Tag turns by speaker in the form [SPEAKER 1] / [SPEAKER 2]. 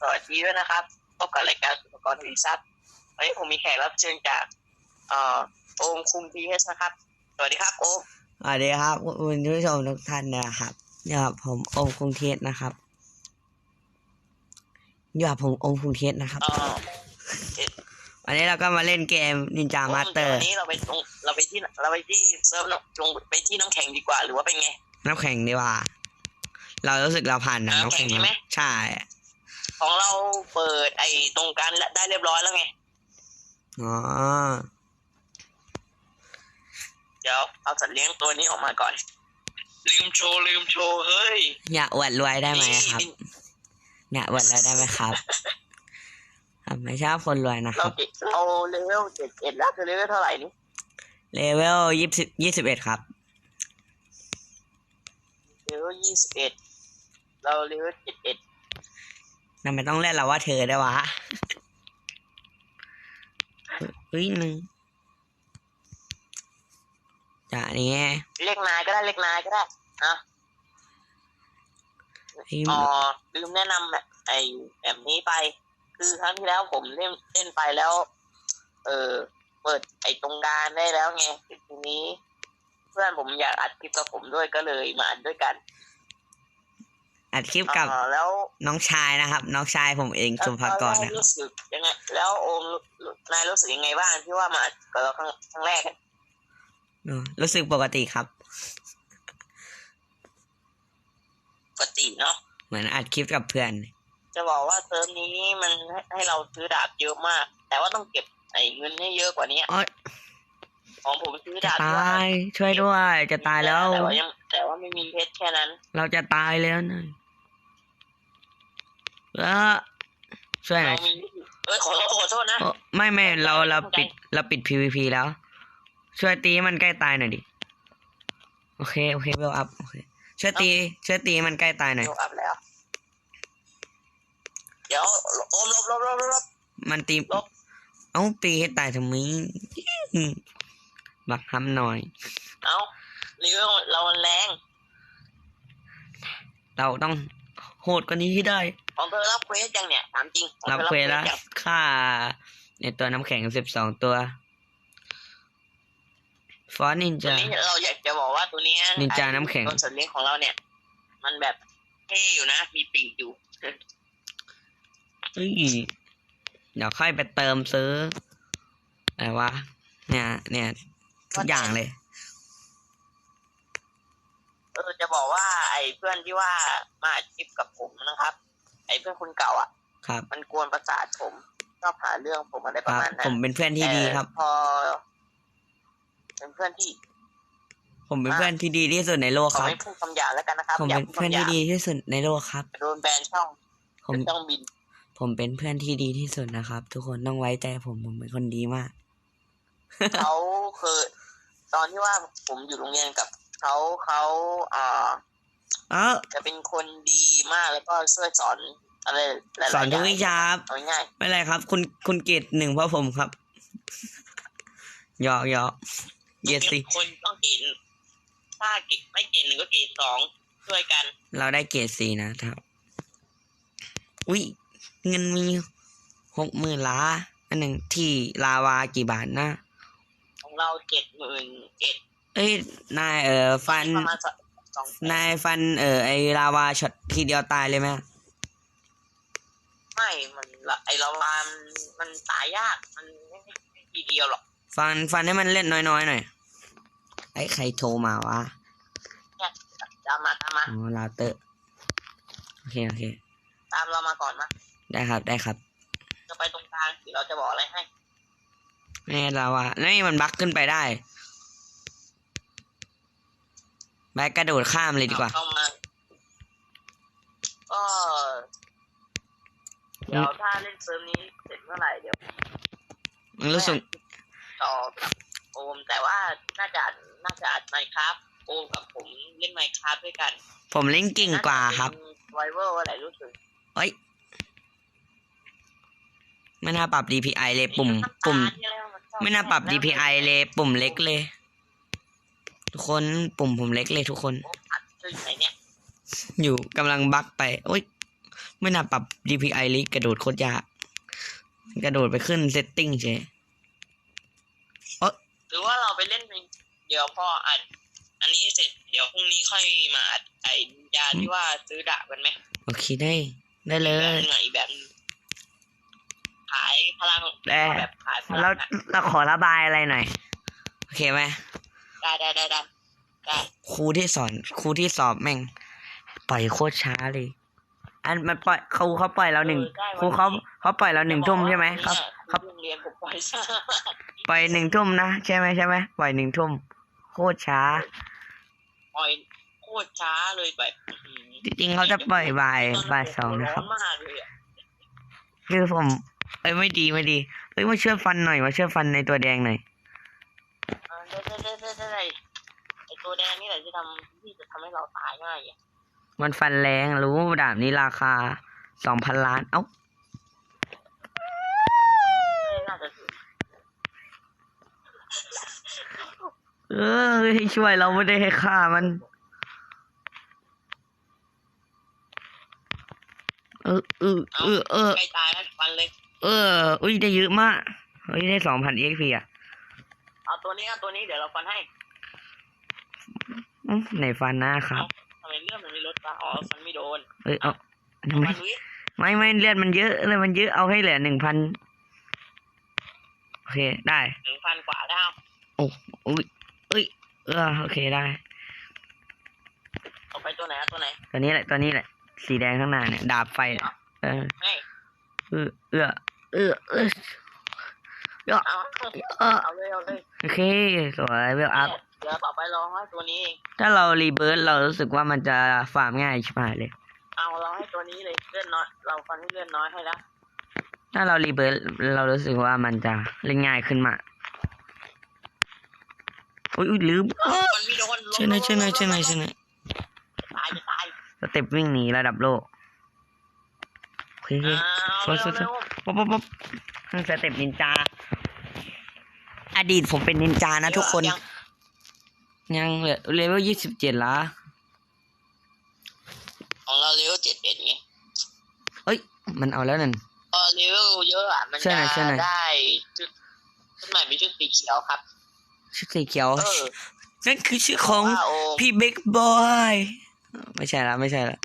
[SPEAKER 1] สวัสดีด้วยนะครับพบกับรายการอุปกรณ์ทีซับวันนี้ผมมีแขกรับเชิญจากเอ่อโอมคุมพีเอสนะครับ สวัสดีครับโอม
[SPEAKER 2] สวัสดีครับคุณผู้ชมทุกท่านนะครับอยู่กับผมโอมกรุงเทพนะครับอยู่กับผมโอมกรุงเทพนะครับ
[SPEAKER 1] เอ่อ
[SPEAKER 2] วันนี้เราก็มาเล่นเกมนินจามาสเตอร์
[SPEAKER 1] วันนี้เราไปตรงเราไปที่เราไปที่เซิร์ฟน้ำลงไปที่น้ำแข็งดีกว่าหรือว่าเป็นไง
[SPEAKER 2] น้ำแข็งดีกว่า เรารู้สึกเราผ่านนะ
[SPEAKER 1] น้ำ
[SPEAKER 2] น้ำ
[SPEAKER 1] แข็
[SPEAKER 2] แข็
[SPEAKER 1] ง
[SPEAKER 2] ง
[SPEAKER 1] ใช่ไหม
[SPEAKER 2] ใช่
[SPEAKER 1] ของเราเปิด ไอ้ตรงกลารได้เรียบร้อยแล้วไง
[SPEAKER 2] อ๋อ
[SPEAKER 1] เดี๋ยวเอาสัตว์เลี้ยงตัวนี้ออกมาก่อน ลืมโชว์ลืมโชว์เฮ้ย
[SPEAKER 2] อยากอวดรวยได้ไหมครับ
[SPEAKER 1] นี่
[SPEAKER 2] อยากอวดรวยได้ไหมครับครับไม่ชอบคนรวยนะค
[SPEAKER 1] เรา
[SPEAKER 2] รับ
[SPEAKER 1] เก็บเราเลเวลเจ็ดเอ็ดแล้วคือเลเวลเท่าไหร่นี่
[SPEAKER 2] เลเวลยี่สิบยี่สิบเอ็ดครับ
[SPEAKER 1] เลเวลยี่สิบเอ็ดเราเลเวลเจ็ดเอ็ด
[SPEAKER 2] ทำไมต้องเล่นเราว่าเธอได้วยวะเฮ้ยหนึ่งจากนี้
[SPEAKER 1] เรียกนายก็ได้เรียกนายก็ได้อะ
[SPEAKER 2] เฮ้ย
[SPEAKER 1] อ๋อลืมแนะนำแบบไอ้แบบนี้ไป คือครั้งที่แล้วผมเล่นเล่นไปแล้ว เออเปิดไอ้ตรงกลารได้แล้วไงทีนี้ เพื่อนผมอยากอัดคลิปกับผมด้วยก็เลยมาอัดด้วยกัน
[SPEAKER 2] อัดคลิปกับ
[SPEAKER 1] อ๋อแล้ว
[SPEAKER 2] น้องชายนะครับ น้องชายผมเองสุภากร
[SPEAKER 1] แล้ว
[SPEAKER 2] นะครับ
[SPEAKER 1] รู้สึกยังไงแล้วโอมรู้นายรู้สึกยังไงบ้างที่ว่ามาอัดกับเราครั้งครั้งแรกอะ
[SPEAKER 2] อืมรู้สึกปกติครับ
[SPEAKER 1] ปกติเนาะ
[SPEAKER 2] เหมือนอัดคลิปกับเพื่อน
[SPEAKER 1] จะบอกว่าเซิร์ฟนี้มันให้ให้เราซื้อดาบเยอะมาก แต่ว่าต้องเก็บไอ้เงินให้เยอะกว่านี้
[SPEAKER 2] โอ๊ย
[SPEAKER 1] ของผมซื้อ
[SPEAKER 2] จะ
[SPEAKER 1] ดาบ
[SPEAKER 2] ต
[SPEAKER 1] ที่ว่าา
[SPEAKER 2] ยช่วยด้วย จะตายแล้ว
[SPEAKER 1] แต่ว่ายังแต่ว่าไม่มีเพชรแค่นั้น
[SPEAKER 2] เราจะตายแล้วนะ แล้วช่วยหน่
[SPEAKER 1] เรา
[SPEAKER 2] อย
[SPEAKER 1] มีเอ้ยขอขอโทษนะ
[SPEAKER 2] โอ้ไม่ไม่เราเรา
[SPEAKER 1] เข้าใจ
[SPEAKER 2] ปิดเราปิด PVP แล้ว ช่วยตีให้มันใกล้ตายหน่อยดิโอเคโอเคเวลอัพโอเคช่วยตีช่วยตีให้มันใกล้ตายหน่อย
[SPEAKER 1] ยกอัพแล้วเดี๋ยวโอมลบลบลบลบลบ
[SPEAKER 2] มันตี
[SPEAKER 1] ลบ
[SPEAKER 2] เอ้าตีให้ตายทำไมบักทำหน่อย
[SPEAKER 1] เอาเรือเรามันแรง
[SPEAKER 2] เราต้อง โหดกว่านี้ให้ได้
[SPEAKER 1] ของเธอรับเควสยังเนี่ยถามจริงของ
[SPEAKER 2] รับ
[SPEAKER 1] ธอ
[SPEAKER 2] เควสแล้ว
[SPEAKER 1] ยัง
[SPEAKER 2] ค่า ในตัวน้ำแข็งสิบสองตัวฟอนนิน
[SPEAKER 1] ตัว
[SPEAKER 2] จา
[SPEAKER 1] นี้เราอยากจะบอกว่าตัวเนี้ย
[SPEAKER 2] นินจาน้ำแข็ง
[SPEAKER 1] ตัวสัตว์เลี้ยงของเราเนี่ย มันแบบเท่อยู่นะ มีปีกอยู่
[SPEAKER 2] เฮ้ยเดี๋ยวค่อยไปเติมซื้ออะไรวะเนี่ยเนี่ยทุกอย่างเลย
[SPEAKER 1] บอกว่า ไอ้เพื่อนที่ว่ามาอัดคลิปกับผมนะครับ ไอ้เพื่อนคนเก่าอะ
[SPEAKER 2] ครับ
[SPEAKER 1] มันกวนประสาทผมชอบหาเรื่องผมอะไร
[SPEAKER 2] ค
[SPEAKER 1] ประ
[SPEAKER 2] รับ
[SPEAKER 1] มาณนั้
[SPEAKER 2] ผ
[SPEAKER 1] น
[SPEAKER 2] มเป็นเพื่อนที่ดีครับ
[SPEAKER 1] แต่พอ เป็นเพื่อนที่
[SPEAKER 2] ผมเป็นเพื่อนที่ดีที่สุดในโลก
[SPEAKER 1] ขอ
[SPEAKER 2] ครับ
[SPEAKER 1] ไม่พูดคำหยาบแล้วกันนะครับ
[SPEAKER 2] ผม
[SPEAKER 1] อย่า
[SPEAKER 2] เป็น
[SPEAKER 1] พูด
[SPEAKER 2] เพื่อน
[SPEAKER 1] คำหยา
[SPEAKER 2] ที่
[SPEAKER 1] บ
[SPEAKER 2] ดีที่สุดในโลกครับ
[SPEAKER 1] โดนแบนช่อง
[SPEAKER 2] ผม
[SPEAKER 1] ช่องบิน
[SPEAKER 2] ผมเป็นเพื่อนที่ดีที่สุดนะครับ ทุกคนต้องไว้ใจผมผมเป็นคนดีมาก
[SPEAKER 1] เขาเคยตอนที่ว่าผมอยู่โรงเรียนกับ เขาเขาอ่า
[SPEAKER 2] เอ้า
[SPEAKER 1] จะเป็นคนดีมากแล้วก็ช่วยสอนอะไรหลายๆ
[SPEAKER 2] สอนทุก
[SPEAKER 1] ย่าง
[SPEAKER 2] วิชาครับ
[SPEAKER 1] เอาง่าย
[SPEAKER 2] ไม่เป็นไรครับ คุณคุณเกรดหนึ่งเพราะผมครับหยอกหยอก
[SPEAKER 1] ๆ
[SPEAKER 2] เยสสิ
[SPEAKER 1] คนต้องเกรดถ้าเกรดไม่เกรดหนึ่งก็เกรดสองช่วยกัน
[SPEAKER 2] เราได้เกรดสี่นะครับ อุ้ยเงินมีหกหมื่นล้าอันหนึ่งที่ลาวากี่บาทนะ
[SPEAKER 1] ของเราเจ็ดหมื่นเจ็ด
[SPEAKER 2] เอ้ยนายเอ่อฟัน
[SPEAKER 1] ประมาณสสอง
[SPEAKER 2] นายฟันเอ่อไอลาวาช็อตทีเดียวตายเลยไหม
[SPEAKER 1] ไม่มันละไอเราวามนมันตายยากมันไม่ไม่ไม่ทีเดียวหรอก
[SPEAKER 2] ฟันฟันให้มันเล่นน้อยๆหน่อยไอ้ใครโทรมาวะ
[SPEAKER 1] ตามมาตามมา
[SPEAKER 2] อ๋อลาเตอร์โอเคโอเค
[SPEAKER 1] ตามเรามาก่อนมา
[SPEAKER 2] ได้ครับได้ครับ
[SPEAKER 1] จะไปตรงกลางเดี๋ยวเราจะบอกอะไรให้
[SPEAKER 2] นี่ลาวานี่มันบักขึ้นไปได้ แบกกระโดดข้ามเลยดีกว่า
[SPEAKER 1] เข้ามาก็เดี๋ยวถ้าเล่นเซิร์ฟนี้เสร็จเมื่อไหร่เดี๋ยว
[SPEAKER 2] มันรู้สึก
[SPEAKER 1] ต่อกับโอมแต่ว่าน่าจะน่าจะอัดไมค์ครับโอมกับผมเล่นไมค์ครับด้วยกัน
[SPEAKER 2] ผมเล่นเก่งกว่าครับ
[SPEAKER 1] ไวเวอร์อะไรรู้สึก
[SPEAKER 2] เอ้ยไม่น่าปรับ DPI เลยปุ่ม ปุ่ม ไม่น่าปรับ DPI เลยปุ่มเล็กเลย ทุกคนปุ่มผมเล็กเลยทุกคน
[SPEAKER 1] อัดคือไหนเนี่ย
[SPEAKER 2] อยู่กำลังบักไป โอ้ยไม่น่าปรับ DPI ลิกระโดดโคตรยากกระโดดไปขึ้นเซตติ้งเฉย
[SPEAKER 1] หรือว่าเราไปเล่นเพลงเดี๋ยวพออัด อันนี้เสร็จเดี๋ยวพรุ่งนี้ค่อยมาอัดไอ้ยาที่ว่าซื้อดาบกันไหม
[SPEAKER 2] โอเคได้ ได้เล
[SPEAKER 1] แบบ
[SPEAKER 2] ย
[SPEAKER 1] นึงอะอีกแบบนึงขายพลัง
[SPEAKER 2] ได้
[SPEAKER 1] แบบขายพลั
[SPEAKER 2] เรา
[SPEAKER 1] งอะ
[SPEAKER 2] เราขอระบายอะไรหน่อย โอเคไหม
[SPEAKER 1] ได้ได้ได้ได้ได้
[SPEAKER 2] ครูที่สอนครูที่สอบแม่ง ปล่อยโคตรช้าเลย อันมันปล่อยครูเขาปล่อยเราหนึ่งครูเขาเขาปล่อยเราหนึ่งทุ่มใช่ไหมครับ
[SPEAKER 1] ครับโรงเรียนผมปล่อยช้า
[SPEAKER 2] ปล่อยหนึ่งทุ่มนะใช่ไหมใช่ไหมปล่อยหนึ่งทุ่มโคตรช้า
[SPEAKER 1] ปล่อยโคตรช้าเลยแบบอื้อหือ
[SPEAKER 2] จริงๆเขาจะปล่อยบ่ายบ่ายสองนะครับ
[SPEAKER 1] ร้อนมากเลยอะ
[SPEAKER 2] คือผม เอ้ยไม่ดีไม่ดีเอ้ยมาช่วยฟันหน่อยมาช่วยฟันในตัวแดงหน่อย
[SPEAKER 1] แดงนี่แหละที่ทำที่จะทำให้เราตายง่ายอะ
[SPEAKER 2] มันฟันแรงรู้ดาบนี้ราคาสองพันล้าน เอ้า
[SPEAKER 1] ไม่น่าจะถึง
[SPEAKER 2] เออให้ช่วยเราไม่ได้ให้ฆ่ามัน เออเออเออเออ
[SPEAKER 1] ใกล้ตายแล้วฟันเลย
[SPEAKER 2] เออ อุ้ยได้เยอะมากเฮ้ยได้สองพันเอ็กพีอะ
[SPEAKER 1] เอาตัวนี้เอาตัวนี้เดี๋ยวเราฟันให้
[SPEAKER 2] อื้อไหนฟันหน้าครับ
[SPEAKER 1] ทำไมเลือดมันไม่ลดวะอ๋อฟันไม่โดน
[SPEAKER 2] เอ้ยเอา
[SPEAKER 1] เอา
[SPEAKER 2] ไม่
[SPEAKER 1] ฟันวิ
[SPEAKER 2] ไม่ไม่เลือดมันเยอะเลยมันเยอะเอาให้เหลือหนึ่งพันโอเคได้
[SPEAKER 1] หนึ่งพันกว่าแล้ว
[SPEAKER 2] โอ้อุ้ยเอ้ยเออโอเคได้
[SPEAKER 1] ต่อไปตัวไหนเอาตัวไหน
[SPEAKER 2] ตัวนี้แหละตัวนี้แหละ สีแดงข้างหน้าเนี่ยดาบไฟเนี่ยเออ
[SPEAKER 1] ให้
[SPEAKER 2] เออเออเออเออ
[SPEAKER 1] เอา
[SPEAKER 2] เออ
[SPEAKER 1] เอาเลยเอาเลย
[SPEAKER 2] โอเคสวยเวลอัพ
[SPEAKER 1] เดี๋ยวต่อไปลองให้ตัวนี้เอง
[SPEAKER 2] ถ้าเรารีเบิร์ตเรารู้สึกว่ามันจะฟาร์มง่ายชิบหายเลย
[SPEAKER 1] เอาเราให้ตัวนี้เลยเลื่อนน้อย เราฟันให้เลื่อนน้อยให้แล้ว
[SPEAKER 2] ถ้าเรารีเบิร์ตเรารู้สึกว่ามันจะเล่นง่ายขึ้นมากอุ้ยอุ๊ยลืม
[SPEAKER 1] เอามันไม่โดน
[SPEAKER 2] ช่วยหน่อยช่วยหน่อยช่วยหน่อยช่วยหน่อย
[SPEAKER 1] ตายจะตาย
[SPEAKER 2] สเต็ปวิ่งหนีระดับโลกโอเค
[SPEAKER 1] เอา
[SPEAKER 2] สวยสวยสวย
[SPEAKER 1] เร็ว
[SPEAKER 2] ป๊อปป๊อปป๊อปสเต็ปนินจา อดีตผมเป็นนินจานะทุกคน
[SPEAKER 1] ยัง
[SPEAKER 2] ยังเหลือเลเวลยี่สิบเจ็ดละ
[SPEAKER 1] ของเราเลเวลเจ็ดเอ็ดไง
[SPEAKER 2] เอ้ย มันเอาแล้วนั่น
[SPEAKER 1] พอเลเวลเยอะอะมัน
[SPEAKER 2] ใช่
[SPEAKER 1] จะ
[SPEAKER 2] ไหมใช่ไหม
[SPEAKER 1] ได้ชุดชุดใหม่เป็นชุดสีเขียวครับ
[SPEAKER 2] ชื่อสีเขียว
[SPEAKER 1] เออ
[SPEAKER 2] นั่นคือชื่อของ
[SPEAKER 1] ว่าโอ
[SPEAKER 2] พี่เบกบอย ไม่ใช่ละไม่ใช่ละ